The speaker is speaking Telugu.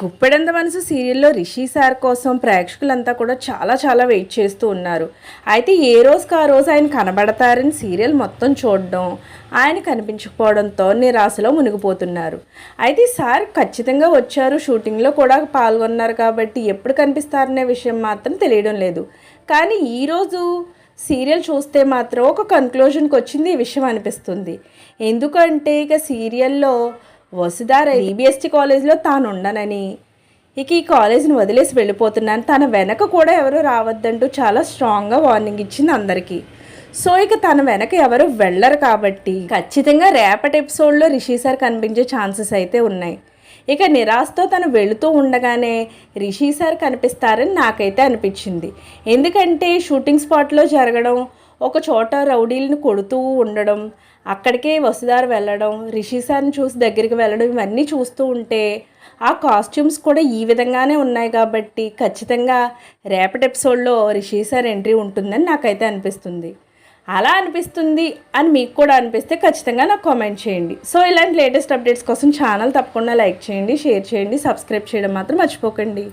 గుప్పెడంత మనసు సీరియల్లో రిషి సార్ కోసం ప్రేక్షకులంతా కూడా చాలా చాలా వెయిట్ చేస్తూ ఉన్నారు. అయితే ఏ రోజుకి ఆ రోజు ఆయన కనబడతారని సీరియల్ మొత్తం చూడడం ఆయన కనిపించకపోవడంతో నిరాశలో మునిగిపోతున్నారు. అయితే సార్ ఖచ్చితంగా వచ్చారు. షూటింగ్లో కూడా పాల్గొన్నారు కాబట్టి ఎప్పుడు కనిపిస్తారనే విషయం మాత్రం తెలియడం లేదు. కానీ ఈరోజు సీరియల్ చూస్తే మాత్రం ఒక కన్క్లూజన్కి వచ్చింది ఈ విషయం అనిపిస్తుంది. ఎందుకంటే ఇక సీరియల్లో వసుధార ఈబీఎస్టీ కాలేజ్లో తాను ఉండనని ఇక ఈ కాలేజీని వదిలేసి వెళ్ళిపోతున్నాను. తన వెనక కూడా ఎవరు రావద్దంటూ చాలా స్ట్రాంగ్గా వార్నింగ్ ఇచ్చింది అందరికీ. సో ఇక తన వెనక ఎవరు వెళ్ళరు కాబట్టి ఖచ్చితంగా రేపటి ఎపిసోడ్లో రిషి సార్ కనిపించే ఛాన్సెస్ అయితే ఉన్నాయి. ఇక నిరాశతో తను వెళుతూ ఉండగానే రిషి సార్ కనిపిస్తారని నాకైతే అనిపించింది. ఎందుకంటే షూటింగ్ స్పాట్లో జరగడం ఒక చోట రౌడీలను కొడుతూ ఉండడం అక్కడికే వసుదారు వెళ్ళడం రిషిసాన్ని చూసి దగ్గరికి వెళ్ళడం ఇవన్నీ చూస్తూ ఉంటే ఆ కాస్ట్యూమ్స్ కూడా ఈ విధంగానే ఉన్నాయి కాబట్టి ఖచ్చితంగా రేపటి ఎపిసోడ్లో రిషిసార్ ఎంట్రీ ఉంటుందని నాకైతే అనిపిస్తుంది. అలా అనిపిస్తుంది అని మీకు కూడా అనిపిస్తే ఖచ్చితంగా నాకు కామెంట్ చేయండి. సో ఇలాంటి లేటెస్ట్ అప్డేట్స్ కోసం ఛానల్ తప్పకుండా లైక్ చేయండి షేర్ చేయండి సబ్స్క్రైబ్ చేయడం మాత్రం మర్చిపోకండి.